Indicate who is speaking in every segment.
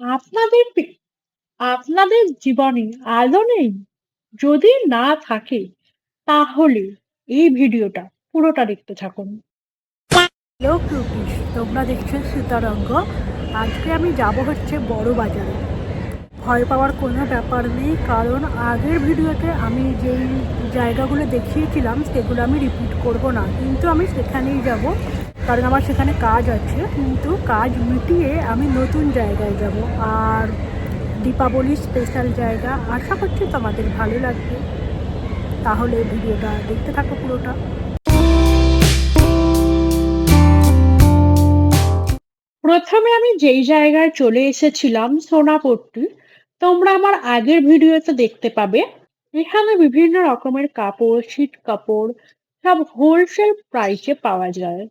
Speaker 1: আপনাদের আপনাদের জীবনে আলো নেই? যদি না থাকে, তাহলে এই ভিডিওটা পুরোটা দেখতে থাকুন।
Speaker 2: তোমরা দেখছ সীতারঙ্গ আজকে আমি যাব হচ্ছে বড় বাজারে ভয় পাওয়ার কোনো ব্যাপার নেই, কারণ আগের ভিডিওতে আমি যেই জায়গাগুলো দেখিয়েছিলাম, সেগুলো আমি রিপিট করব না কিন্তু আমি সেখানেই যাব কারণ আমার সেখানে কাজ আছে কিন্তু কাজ মিটিয়ে আমি নতুন জায়গায় যাব আর দীপাবলির স্পেশাল জায়গা আশা করছি তোমাদের ভালো লাগবে তাহলে ভিডিওটা দেখতে থাকো পুরোটা
Speaker 1: প্রথমে আমি যেই জায়গায় চলে এসেছিলাম সোনাপট্টি, তোমরা আমার আগের ভিডিওতে দেখতে পাবে। এখানে বিভিন্ন রকমের কাপড়, শীত কাপড় সব হোলসেল প্রাইসে পাওয়া যায়।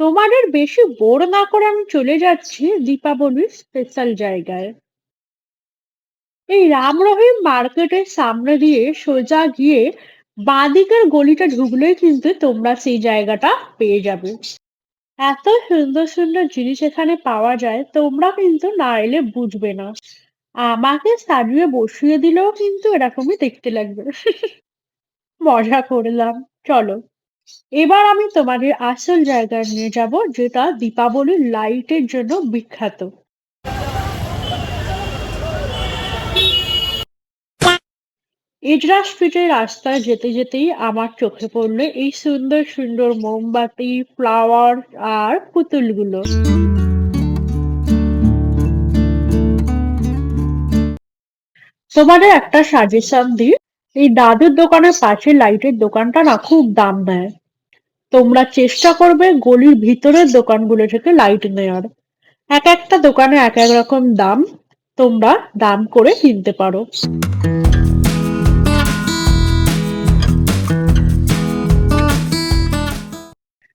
Speaker 1: তোমাদের বেশি বোর না করে আমি চলে যাচ্ছি দীপাবলির স্পেশাল জায়গায়। এই রাম রহিম মার্কেটের সামনে দিয়ে সোজা গিয়ে বাঁদিকের গলিটা ঢুকলেই কিন্তু তোমরা সেই জায়গাটা পেয়ে যাবে। এত সুন্দর সুন্দর জিনিস এখানে পাওয়া যায়, তোমরা কিন্তু না এলে বুঝবে না। আমাকে সাজিয়ে বসিয়ে দিলেও কিন্তু এরকমই দেখতে লাগবে। মজা করলাম। চলো। এবার আমি তোমাদের আসল জায়গায় নিয়ে যাব যেটা দীপাবলির লাইটের জন্য বিখ্যাত। ইজরা স্ট্রিটের রাস্তায় যেতে যেতেই আমার চোখে পড়ল এই সুন্দর সুন্দর মোমবাতি, ফ্লাওয়ার আর পুতুলগুলো। তোমাদের একটা সাজেশন দিই এই দাদুর দোকানের পাশে লাইটের দোকানটা না খুব দাম নেয়। তোমরা চেষ্টা করবে গলির ভিতরের দোকানগুলো থেকে লাইট নেওয়ার এক একটা দোকানে এক এক রকম দাম তোমরা দাম করে কিনতে পারো।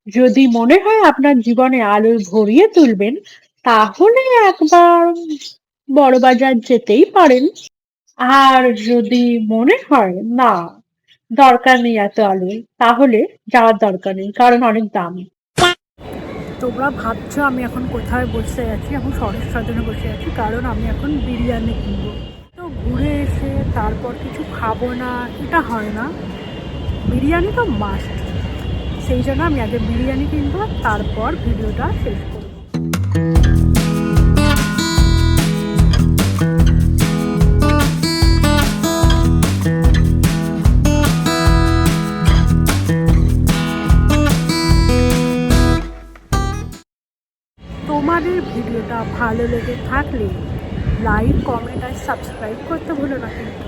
Speaker 1: যদি মনে হয় আপনার জীবনে আলো ভরিয়ে তুলবেন, তাহলে একবার বড়বাজার যেতেই পারেন। আর যদি মনে হয়, না, দরকার নেই এত আলুর তাহলে যাওয়ার দরকার নেই, কারণ অনেক দাম।
Speaker 2: তোমরা ভাবছ আমি এখন কোথায় বসে আছি? এখন সরস সদনে বসে আছি, কারণ আমি এখন বিরিয়ানি কিনবো। তো ঘুরে এসে তারপর কিছু খাব না, এটা হয় না। বিরিয়ানি তো মাস্ট সেই জন্য আমি আগে বিরিয়ানি কিনবো, তারপর ভিডিওটা শেষ করব। তোমাদের ভিডিওটা ভালো লেগে থাকলে লাইক কমেন্ট আর সাবস্ক্রাইব করতে ভুলো না কিন্তু।